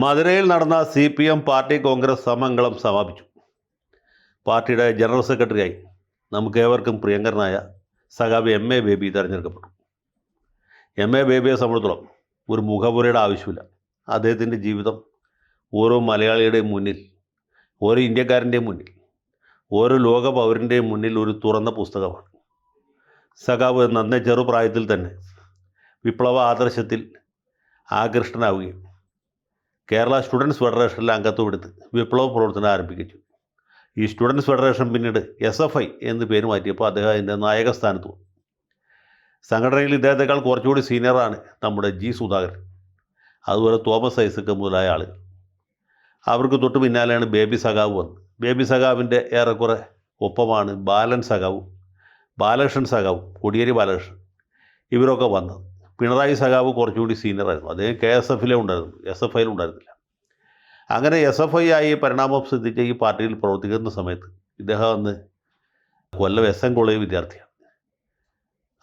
മധുരയിൽ നടന്ന C P M party congress സമംഗളം സമാപിച്ചു. പാർട്ടിയുടെ ജനറൽ സെക്രട്ടറിയായി നമുക്ക് ഏവർക്കും പ്രിയങ്കരനായ സഖാബ് എം എ ബേബി തിരഞ്ഞെടുക്കപ്പെട്ടു. എം എ ബേബിയെ സംബന്ധിച്ചോളം ഒരു മുഖപുരയുടെ ആവശ്യമില്ല. അദ്ദേഹത്തിന്റെ ജീവിതം ഓരോ മലയാളിയുടെയും മുന്നിൽ ഓരോ ഇന്ത്യക്കാരന്റെയും മുന്നിൽ ഓരോ ലോക പൗരന്റെയും മുന്നിൽ ഒരു തുറന്ന പുസ്തകമാണ്. സഖാവ് നന്നേ ചെറുപ്രായത്തിൽ തന്നെ വിപ്ലവ ആദർശത്തിൽ ആകൃഷ്ടനാവുകയും കേരള സ്റ്റുഡൻസ് ഫെഡറേഷനിൽ അംഗത്വം എടുത്ത് വിപ്ലവ പ്രവർത്തനം ആരംഭിച്ചു ഈ സ്റ്റുഡൻസ് ഫെഡറേഷൻ പിന്നീട് എസ് എഫ് ഐ എന്ന് പേര് മാറ്റിയപ്പോൾ അദ്ദേഹം അതിന്റെ നായക സ്ഥാനത്ത് വന്നു. സംഘടനയിൽ ഇദ്ദേഹത്തെക്കാൾ കുറച്ചുകൂടി സീനിയറാണ് നമ്മുടെ ജി സുധാകരൻ. അതുപോലെ തോമസ് ഐസക്ക് മുതലായ ആളുകൾ. അവർക്ക് തൊട്ട് പിന്നാലെയാണ് ബേബി സഖാവ് വന്നത്. ബേബി സഖാവിന്റെ ഏറെക്കുറെ ഒപ്പമാണ് ബാലൻ സഖാവും ബാലകൃഷ്ണൻ സഖാവും കൊടിയേരി ബാലകൃഷ്ണൻ ഇവരൊക്കെ വന്നത്. പിണറായി സഖാവ് കുറച്ചുകൂടി സീനിയറായിരുന്നു അദ്ദേഹം കെ എസ് എഫിലേ ഉണ്ടായിരുന്നു. എസ് എഫ് ഐയിൽ ഉണ്ടായിരുന്നില്ല. അങ്ങനെ എസ് എഫ് ഐ ആയി പരിണാമം സിദ്ധിച്ച ഈ പാർട്ടിയിൽ പ്രവർത്തിക്കുന്ന സമയത്ത് ഇദ്ദേഹം അന്ന് കൊല്ലം എസ് എൻ കോളേജ് വിദ്യാർത്ഥിയാണ്.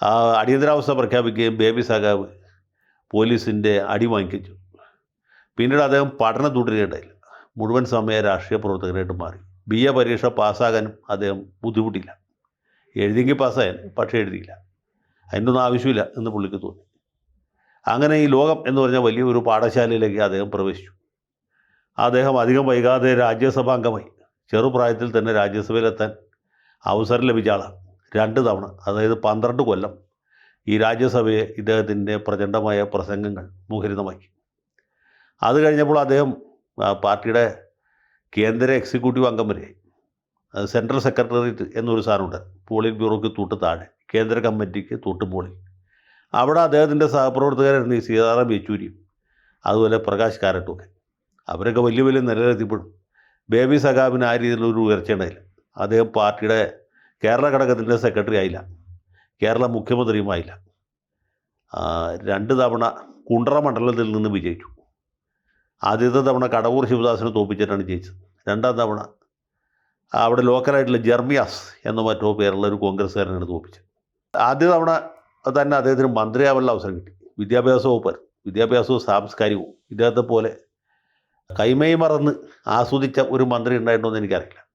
ആ അടിയന്തരാവസ്ഥ പ്രഖ്യാപിക്കുകയും ബേബി സഖാവ് പോലീസിന്റെ അടി വാങ്ങിച്ചു പിന്നീട് അദ്ദേഹം പഠനം തുടരുകയുണ്ടായില്ല. മുഴുവൻ സമയ രാഷ്ട്രീയ പ്രവർത്തകരായിട്ട് മാറി. ബി എ പരീക്ഷ പാസ്സാകാനും അദ്ദേഹം ബുദ്ധിമുട്ടില്ല. എഴുതിയെങ്കിൽ പാസ്സായാലും പക്ഷേ എഴുതിയില്ല. അതിന്റെ ഒന്നും ആവശ്യമില്ല എന്ന് പുള്ളിക്ക് തോന്നി. അങ്ങനെ ഈ ലോകം എന്ന് പറഞ്ഞ വലിയൊരു പാഠശാലയിലേക്ക് അദ്ദേഹം പ്രവേശിച്ചു. അദ്ദേഹം അധികം വൈകാതെ രാജ്യസഭാ അംഗമായി ചെറുപ്രായത്തിൽ തന്നെ രാജ്യസഭയിലെത്താൻ അവസരം ലഭിച്ച ആളാണ്. രണ്ട് തവണ അതായത് പന്ത്രണ്ട് കൊല്ലം ഈ രാജ്യസഭയെ ഇദ്ദേഹത്തിന്റെ പ്രചണ്ഡമായ പ്രസംഗങ്ങൾ മുഖരിതമാക്കി. അത് കഴിഞ്ഞപ്പോൾ അദ്ദേഹം പാർട്ടിയുടെ കേന്ദ്ര എക്സിക്യൂട്ടീവ് അംഗം വരെയായി സെൻട്രൽ സെക്രട്ടേറിയറ്റ് എന്നൊരു സാധനമുണ്ട്. പോളിറ്റ് ബ്യൂറോയ്ക്ക് തൊട്ട് താഴെ. കേന്ദ്ര കമ്മിറ്റിക്ക് തൊട്ട് മുകളിൽ. അവിടെ അദ്ദേഹത്തിന്റെ സഹപ്രവർത്തകരായിരുന്നു ഈ സീതാറാം യെച്ചൂരിയും അതുപോലെ പ്രകാശ് കാരട്ടുമൊക്കെ അവരൊക്കെ വലിയ വലിയ നിലയിലെത്തിപ്പെടും. ബേബി സഖാബിന് ആ രീതിയിലൊരു ഉയർച്ച ഉണ്ടായില്ല. അദ്ദേഹം പാർട്ടിയുടെ കേരള ഘടകത്തിന്റെ സെക്രട്ടറി ആയില്ല. കേരള മുഖ്യമന്ത്രിയുമായില്ല രണ്ട് തവണ കുണ്ടറ മണ്ഡലത്തിൽ നിന്ന് വിജയിച്ചു. ആദ്യത്തെ തവണ കടവൂർ ശിവദാസിനെ തോപ്പിച്ചിട്ടാണ് ജയിച്ചത്. രണ്ടാം തവണ അവിടെ ലോക്കലായിട്ടുള്ള ജർമിയാസ് എന്ന മറ്റോ പേരുള്ള ഒരു കോൺഗ്രസ്സുകാരനാണ് തോപ്പിച്ചത് ആദ്യ തവണ തന്നെ അദ്ദേഹത്തിന് മന്ത്രിയാവാനുള്ള അവസരം കിട്ടി. വിദ്യാഭ്യാസ വകുപ്പ് വിദ്യാഭ്യാസവും സാംസ്കാരികവും ഇദ്ദേഹത്തെ പോലെ കൈമൈ മറന്ന് ആസ്വദിച്ച ഒരു മന്ത്രി ഉണ്ടായിട്ടുണ്ടോ എന്ന് എനിക്കറിയില്ല.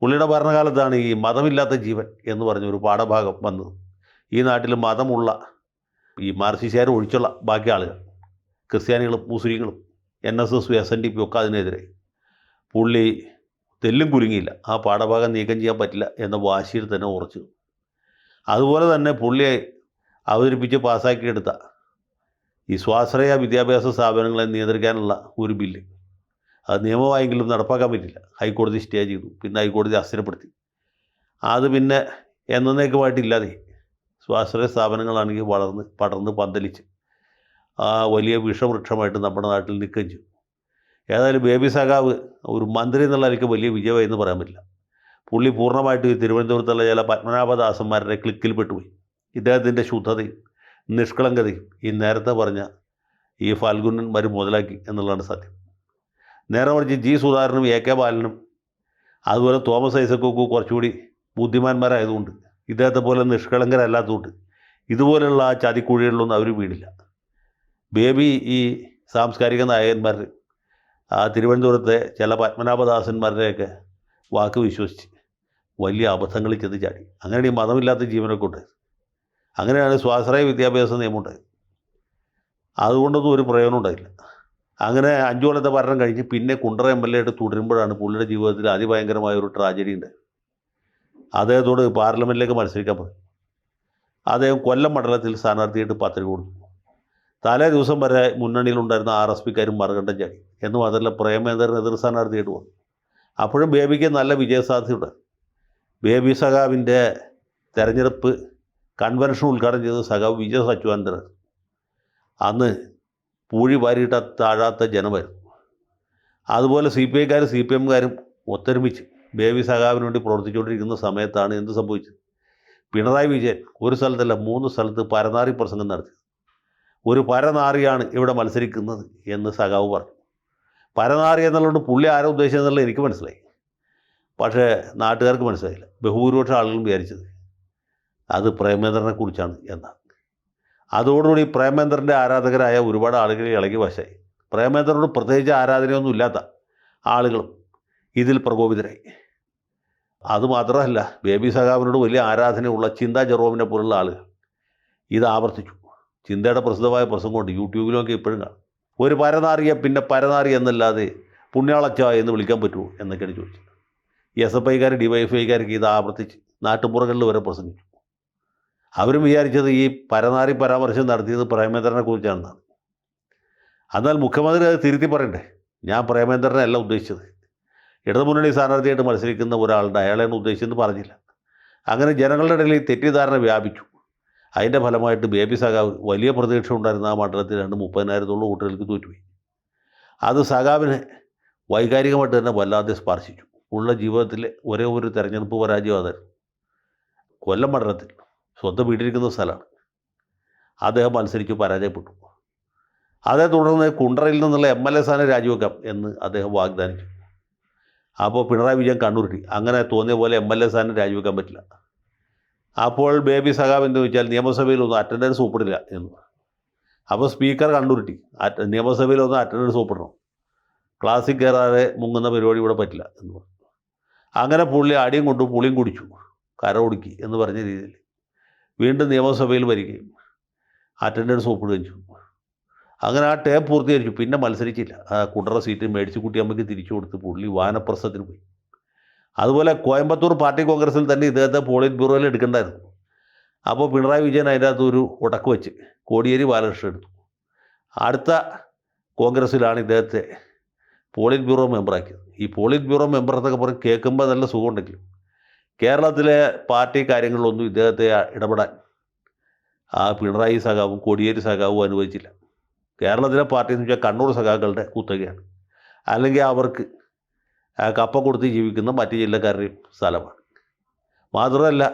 പുള്ളിയുടെ ഭരണകാലത്താണ് ഈ മതമില്ലാത്ത ജീവൻ എന്ന് പറഞ്ഞ ഒരു പാഠഭാഗം വന്നത്. ഈ നാട്ടിൽ മതമുള്ള ഈ മാർസിസ്റ്റുകാർ ഒഴിച്ചുള്ള ബാക്കി ആളുകൾ ക്രിസ്ത്യാനികളും മുസ്ലിങ്ങളും N S S S N D P ഒക്കെ അതിനെതിരെ പുള്ളി തെല്ലും കുലുങ്ങിയില്ല. ആ പാഠഭാഗം നീക്കം ചെയ്യാൻ പറ്റില്ല എന്ന വാശിയിൽ തന്നെ ഉറച്ചു. അതുപോലെ തന്നെ പുള്ളി അവതരിപ്പിച്ച് പാസ്സാക്കിയെടുത്ത. ഈ സ്വാശ്രയ വിദ്യാഭ്യാസ സ്ഥാപനങ്ങളെ നിയന്ത്രിക്കാനുള്ള ഒരു ബില്ല്. അത് നിയമമായെങ്കിലും നടപ്പാക്കാൻ പറ്റില്ല. ഹൈക്കോടതി സ്റ്റേ ചെയ്തു. പിന്നെ ഹൈക്കോടതി അസ്ഥിരപ്പെടുത്തി. അത് പിന്നെ എന്നേക്കുമായിട്ടില്ലാതെ സ്വാശ്രയ സ്ഥാപനങ്ങളാണെങ്കിൽ വളർന്ന് പടർന്ന് പന്തലിച്ച് ആ വലിയ വിഷവൃക്ഷമായിട്ട് നമ്മുടെ നാട്ടിൽ നിൽക്കുകയും ചെയ്തു. ഏതായാലും ബേബി സഖാവ് ഒരു മന്ത്രി എന്നുള്ള എനിക്ക് വലിയ വിജയമായി എന്ന് പറയാൻ പറ്റില്ല. പുള്ളി പൂർണമായിട്ട് തിരുവനന്തപുരത്തുള്ള ചില പത്മനാഭദാസന്മാരുടെ ക്ലിക്കിൽ പെട്ടുപോയി. ഇദ്ദേഹത്തിന്റെ ശുദ്ധതയും നിഷ്കളങ്കതയും ഈ നേരത്തെ പറഞ്ഞ ഈ ഫാൽഗുനന്മാർ മുതലാക്കി എന്നുള്ളതാണ് സത്യം. നേരെ മറിച്ച് ജി സുധാകരനും എ കെ ബാലനും അതുപോലെ തോമസ് ഐസക്കൊക്കെ കുറച്ചുകൂടി ബുദ്ധിമാന്മാരായതുകൊണ്ട് ഇദ്ദേഹത്തെ പോലെ നിഷ്കളങ്കരല്ലാത്തതുകൊണ്ട് ഇതുപോലെയുള്ള ആ ചതിക്കുഴികളിലൊന്നും അവർ വീണില്ല ബേബി ഈ സാംസ്കാരിക നായകന്മാർ ആ തിരുവനന്തപുരത്തെ ചില പത്മനാഭദാസന്മാരുടെയൊക്കെ വാക്ക് വിശ്വസിച്ച് വലിയ അബദ്ധങ്ങളിൽ ചെന്ന് ചാടി. അങ്ങനെയാണ് ഈ മതമില്ലാത്ത ജീവനൊക്കെ ഉണ്ടായത് അങ്ങനെയാണ് സ്വാശ്രയ വിദ്യാഭ്യാസ നിയമം ഉണ്ടായത് അതുകൊണ്ടൊന്നും ഒരു പ്രയോജനം ഉണ്ടായില്ല. അങ്ങനെ അഞ്ചു കൊല്ലത്തെ ഭരണം കഴിഞ്ഞ് പിന്നെ കുണ്ടറ എം എൽ എ ആയിട്ട് തുടരുമ്പോഴാണ് പുള്ളിയുടെ ജീവിതത്തിൽ അതിഭയങ്കരമായ ഒരു ട്രാജഡി ഉണ്ട് അദ്ദേഹത്തോട് പാർലമെന്റിലേക്ക് മത്സരിക്കാൻ പറഞ്ഞു അദ്ദേഹം കൊല്ലം മണ്ഡലത്തിൽ സ്ഥാനാർത്ഥിയായിട്ട് പത്രിക കൊടുത്തു. തലേ ദിവസം വരെ മുന്നണിയിലുണ്ടായിരുന്ന ആർ എസ് പിക്കാരും മറുകണ്ഠം ചാടി. എന്ന് മാത്രമല്ല പ്രേമേന്ദ്രൻ എതിർ സ്ഥാനാർത്ഥിയായിട്ട് വന്നു. അപ്പോഴും ബേബിക്ക് നല്ല വിജയസാധ്യതയുണ്ട്. ബേബി സഖാവിന്റെ തെരഞ്ഞെടുപ്പ് കൺവെൻഷൻ ഉദ്ഘാടനം ചെയ്തത് സഖാവ് വിജയ സച്ചിദാനന്ദനാണ് അന്ന് പൂഴി വാരിയിട്ട താഴാത്ത ജനമായിരുന്നു. അതുപോലെ സി പി ഐക്കാരും സി പി എമ്മുകാരും ഒത്തൊരുമിച്ച് ബേബി സഖാവിന് വേണ്ടി പ്രവർത്തിച്ചുകൊണ്ടിരിക്കുന്ന സമയത്താണ് എന്ത് സംഭവിച്ചത്? പിണറായി വിജയൻ ഒരു സ്ഥലത്തല്ല മൂന്ന് സ്ഥലത്ത് പരനാറി പ്രസംഗം നടത്തി. ഒരു പരനാറിയാണ് ഇവിടെ മത്സരിക്കുന്നത് എന്ന് സഖാവ് പറഞ്ഞു. പരനാറി എന്നുള്ളതുകൊണ്ട് പുള്ളി ആരോ ഉദ്ദേശിച്ചതെന്നുള്ളത് എനിക്ക് മനസ്സിലായി. പക്ഷേ നാട്ടുകാർക്ക് മനസ്സിലായില്ല. ബഹുഭൂരിപക്ഷം ആളുകളും വിചാരിച്ചത് അത് പ്രേമേന്ദ്രനെ കുറിച്ചാണ് എന്നാണ് അതോടുകൂടി പ്രേമേന്ദ്രന്റെ ആരാധകരായ ഒരുപാട് ആളുകൾ ഇളകി വശായി. പ്രേമേന്ദ്രനോട് പ്രത്യേകിച്ച് ആരാധനയൊന്നും ഇല്ലാത്ത ആളുകളും ഇതിൽ പ്രകോപിതരായി. അതുമാത്രമല്ല ബേബി സഖാവിനോട് വലിയ ആരാധനയുള്ള ചിന്ത ജെറോമിനെ പോലുള്ള ആളുകൾ ഇത് ആവർത്തിച്ചു. ചിന്തയുടെ പ്രസിദ്ധമായ പ്രസംഗമുണ്ട് യൂട്യൂബിലൊക്കെ ഇപ്പോഴും കാണും. ഒരു പരനാറിയ പിന്നെ പരനാറി എന്നല്ലാതെ പുണ്യാളച്ച എന്ന് വിളിക്കാൻ പറ്റുമോ എന്നൊക്കെയാണ് ചോദിച്ചത്. എസ് എഫ് ഐക്കാർ ഡി വൈ എഫ് ഐക്കാർക്ക് ഇത് ആവർത്തിച്ച് നാട്ടുപുറങ്ങളിൽ വരെ പ്രസംഗിച്ചു. അവരും വിചാരിച്ചത് ഈ പരനാരി പരാമർശം നടത്തിയത് പ്രേമേന്ദ്രനെ കുറിച്ചാണെന്നാണ് എന്നാൽ മുഖ്യമന്ത്രി അത് തിരുത്തി പറയണ്ടേ? ഞാൻ പ്രേമേന്ദ്രനെ അല്ല ഉദ്ദേശിച്ചത് ഇടതുമുന്നണി സ്ഥാനാർത്ഥിയായിട്ട് മത്സരിക്കുന്ന ഒരാളുടെ അയാളെയാണ് ഉദ്ദേശിച്ചെന്ന് പറഞ്ഞില്ല. അങ്ങനെ ജനങ്ങളുടെ ഇടയിൽ തെറ്റിദ്ധാരണ വ്യാപിച്ചു. അതിന്റെ ഫലമായിട്ട് ബേബി സഖാവ് വലിയ പ്രതീക്ഷ ഉണ്ടായിരുന്ന ആ മണ്ഡലത്തിൽ രണ്ട് മുപ്പതിനായിരത്തോളം വോട്ടുകൾക്ക് തോറ്റുപോയി. അത് സഖാവിനെ വൈകാരികമായിട്ട് തന്നെ വല്ലാതെ സ്പർശിച്ചു. ഉള്ള ജീവിതത്തിലെ ഒരേ ഒരു തെരഞ്ഞെടുപ്പ് പരാജയം അതായിരുന്നു കൊല്ലം മണ്ഡലത്തിൽ. സ്വന്തം വീട്ടിലിരിക്കുന്ന സ്ഥലമാണ്. അദ്ദേഹം മത്സരിച്ചു പരാജയപ്പെട്ടു. അതേ തുടർന്ന് കുണ്ടറയിൽ നിന്നുള്ള എം എൽ എ സ്ഥാനം രാജിവെക്കാം എന്ന് അദ്ദേഹം വാഗ്ദാനിച്ചു. അപ്പോൾ പിണറായി വിജയൻ കണ്ണൂരിട്ടി അങ്ങനെ തോന്നിയ പോലെ എം എൽ എ സ്ഥാനം രാജിവെക്കാൻ പറ്റില്ല. അപ്പോൾ ബേബി സഖാബ് എന്ന് വെച്ചാൽ നിയമസഭയിലൊന്നും അറ്റൻഡൻസ് ഒപ്പിടില്ല എന്ന്. അപ്പോൾ സ്പീക്കർ കണ്ണൂരിട്ടി അറ്റ നിയമസഭയിലൊന്നും അറ്റൻഡൻസ് ഒപ്പിടണം. ക്ലാസ്സിൽ കയറാതെ മുങ്ങുന്ന പരിപാടി ഇവിടെ പറ്റില്ല എന്ന് പറഞ്ഞു. അങ്ങനെ പുള്ളി അടിയും കൊണ്ടു പുളിയും കുടിച്ചു. കര എന്ന് പറഞ്ഞ രീതിയിൽ. വീണ്ടും നിയമസഭയിൽ വരികയും അറ്റൻഡൻസ് ഒപ്പിടുകയും ചെയ്തു. അങ്ങനെ ആ ടേപ്പ് പൂർത്തീകരിച്ചു. പിന്നെ മത്സരിച്ചില്ല. ആ കുടറ സീറ്റ് മേടിച്ച് കുട്ടിയമ്മയ്ക്ക് തിരിച്ചു കൊടുത്ത് പുള്ളി വാനപ്രസ്ഥത്തിന് പോയി. അതുപോലെ കോയമ്പത്തൂർ പാർട്ടി കോൺഗ്രസിൽ തന്നെ ഇദ്ദേഹത്തെ പോളിറ്റ് ബ്യൂറോയിൽ എടുക്കണ്ടായിരുന്നു. അപ്പോൾ പിണറായി വിജയൻ അതിന്റെ അകത്ത് ഒരു ഉടക്ക് വെച്ച് കോടിയേരി ബാലകൃഷ്ണൻ എടുത്തു. അടുത്ത കോൺഗ്രസ്സിലാണ് ഇദ്ദേഹത്തെ പോളിറ്റ് ബ്യൂറോ മെമ്പറാക്കിയത് ഈ പോളിറ്റ് ബ്യൂറോ മെമ്പർ എന്നൊക്കെ പറഞ്ഞ് കേൾക്കുമ്പോൾ നല്ല സുഖമുണ്ടെങ്കിലും കേരളത്തിലെ പാർട്ടി കാര്യങ്ങളിലൊന്നും ഇദ്ദേഹത്തെ ഇടപെടാൻ ആ പിണറായി സഖാവും കോടിയേരി സഖാവും അനുവദിച്ചില്ല. കേരളത്തിലെ പാർട്ടി എന്ന് വെച്ചാൽ കണ്ണൂർ സഖാക്കളുടെ കുത്തകയാണ്. അല്ലെങ്കിൽ അവർക്ക് കപ്പ കൊടുത്ത് ജീവിക്കുന്ന മറ്റ് ജില്ലക്കാരുടെയും സ്ഥലമാണ്. മാത്രമല്ല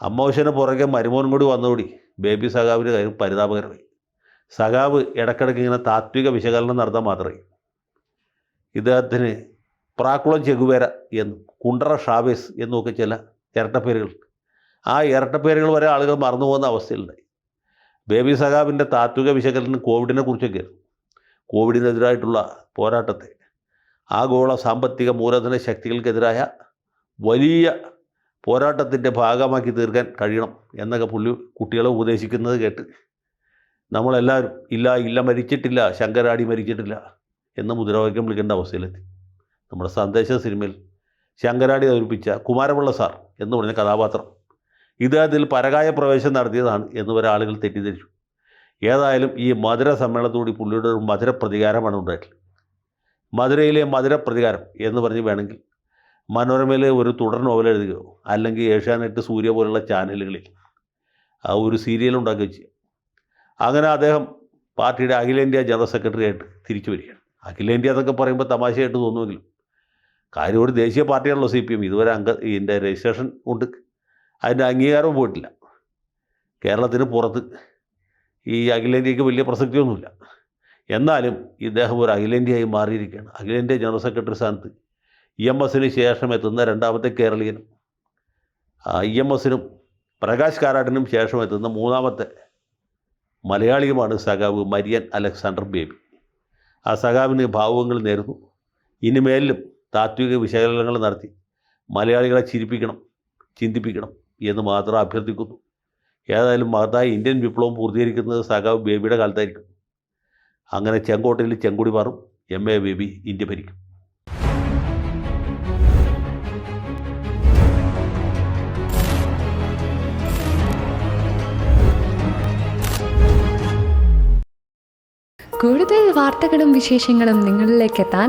അമ്മാവശ്യന് പുറകെ മരുമോനും കൂടി വന്നുകൂടി ബേബി സഖാവിന്റെ കാര്യം പരിതാപകരമായി. സഖാവ് ഇടയ്ക്കിടയ്ക്ക് ഇങ്ങനെ താത്വിക വിശകലനം നടത്താൻ മാത്രമേ ഇദ്ദേഹത്തിന് പ്രാക്കുളം ചെകുവേര എന്നും കുണ്ടറ ഷാവേസ് എന്നൊക്കെ ചില ഇരട്ടപ്പേരുകൾ. ആ ഇരട്ടപ്പേരുകൾ വരെ ആളുകൾ മറന്നു പോകുന്ന അവസ്ഥയിലുണ്ടായി ബേബി സഖാബിന്റെ താത്വിക വിശകലനം കോവിഡിനെ കുറിച്ചൊക്കെ കോവിഡിനെതിരായിട്ടുള്ള പോരാട്ടത്തെ. ആഗോള സാമ്പത്തിക മൂലധന ശക്തികൾക്കെതിരായ വലിയ പോരാട്ടത്തിന്റെ ഭാഗമാക്കി തീർക്കാൻ കഴിയണം എന്നൊക്കെ പുള്ളി കുട്ടികളെ ഉപദേശിക്കുന്നത് കേട്ട്. നമ്മളെല്ലാവരും ഇല്ല ഇല്ല മരിച്ചിട്ടില്ല ശങ്കരാടി മരിച്ചിട്ടില്ല എന്ന മുദ്രാവാക്യം വിളിക്കേണ്ട അവസ്ഥയിലെത്തി. നമ്മുടെ സന്ദേശ സിനിമയിൽ ശങ്കരാടി അവതരിപ്പിച്ച കുമാരപിള്ള സാർ എന്ന് പറഞ്ഞ കഥാപാത്രം. ഇദ്ദേഹത്തിൽ പരകായ പ്രവേശം നടത്തിയതാണ് എന്ന് വരെ ആളുകൾ തെറ്റിദ്ധരിച്ചു. ഏതായാലും ഈ മധുര സമ്മേളനത്തോടി പുള്ളിയുടെ ഒരു മധുര പ്രതികാരമാണ് ഉണ്ടായിട്ടുള്ളത്. മധുരയിലെ മധുര പ്രതികാരം എന്ന് പറഞ്ഞ് വേണമെങ്കിൽ മനോരമയിലെ ഒരു തുടർ നോവൽ എഴുതുകയോ അല്ലെങ്കിൽ ഏഷ്യാനെറ്റ് സൂര്യ പോലുള്ള ചാനലുകളിൽ ആ ഒരു സീരിയൽ ഉണ്ടാക്കുകയോ ചെയ്യും. അങ്ങനെ അദ്ദേഹം പാർട്ടിയുടെ അഖിലേന്ത്യാ ജനറൽ സെക്രട്ടറി ആയിട്ട് തിരിച്ചു വരികയാണ്. അഖിലേന്ത്യ എന്നൊക്കെ പറയുമ്പോൾ തമാശയായിട്ട് തോന്നുമെങ്കിലും കാര്യം ഒരു ദേശീയ പാർട്ടിയാണല്ലോ സി പി എം. ഇതുവരെ അംഗ ഇതിന്റെ രജിസ്ട്രേഷൻ ഉണ്ട്. അതിന്റെ അംഗീകാരവും പോയിട്ടില്ല. കേരളത്തിന് പുറത്ത് ഈ അഖിലേന്ത്യക്ക് വലിയ പ്രസക്തിയൊന്നുമില്ല. എന്നാലും ഇദ്ദേഹം ഒരു അഖിലേന്ത്യയായി മാറിയിരിക്കുകയാണ്. അഖിലേന്ത്യ ജനറൽ സെക്രട്ടറി സ്ഥാനത്ത് ഇ എം എസിന് ശേഷം എത്തുന്ന രണ്ടാമത്തെ കേരളീയനും ഇ എം എസിനും പ്രകാശ് കാരാട്ടിനും ശേഷം എത്തുന്ന മൂന്നാമത്തെ മലയാളിയുമാണ് സഖാവ് മരിയൻ അലക്സാണ്ടർ ബേബി. ആ സഖാവിന് ഭാവുകങ്ങൾ നേരുന്നു. ഇനിമേലും താത്വിക വിശകലനങ്ങൾ നടത്തി. മലയാളികളെ ചിരിപ്പിക്കണം ചിന്തിപ്പിക്കണം എന്ന് മാത്രം അഭ്യർത്ഥിക്കുന്നു. ഏതായാലും മഹത്തായ ഇന്ത്യൻ വിപ്ലവം പൂർത്തീകരിക്കുന്നത് സഖാവ് ബേബിയുടെ കാലത്തായിരിക്കും. അങ്ങനെ ചെങ്കോട്ടയിൽ ചെങ്കുടി മാറും എം എ ബേബി ഇന്ത്യ ഭരിക്കും. കൂടുതൽ വാർത്തകളും വിശേഷങ്ങളും നിങ്ങളിലേക്ക് എത്താൻ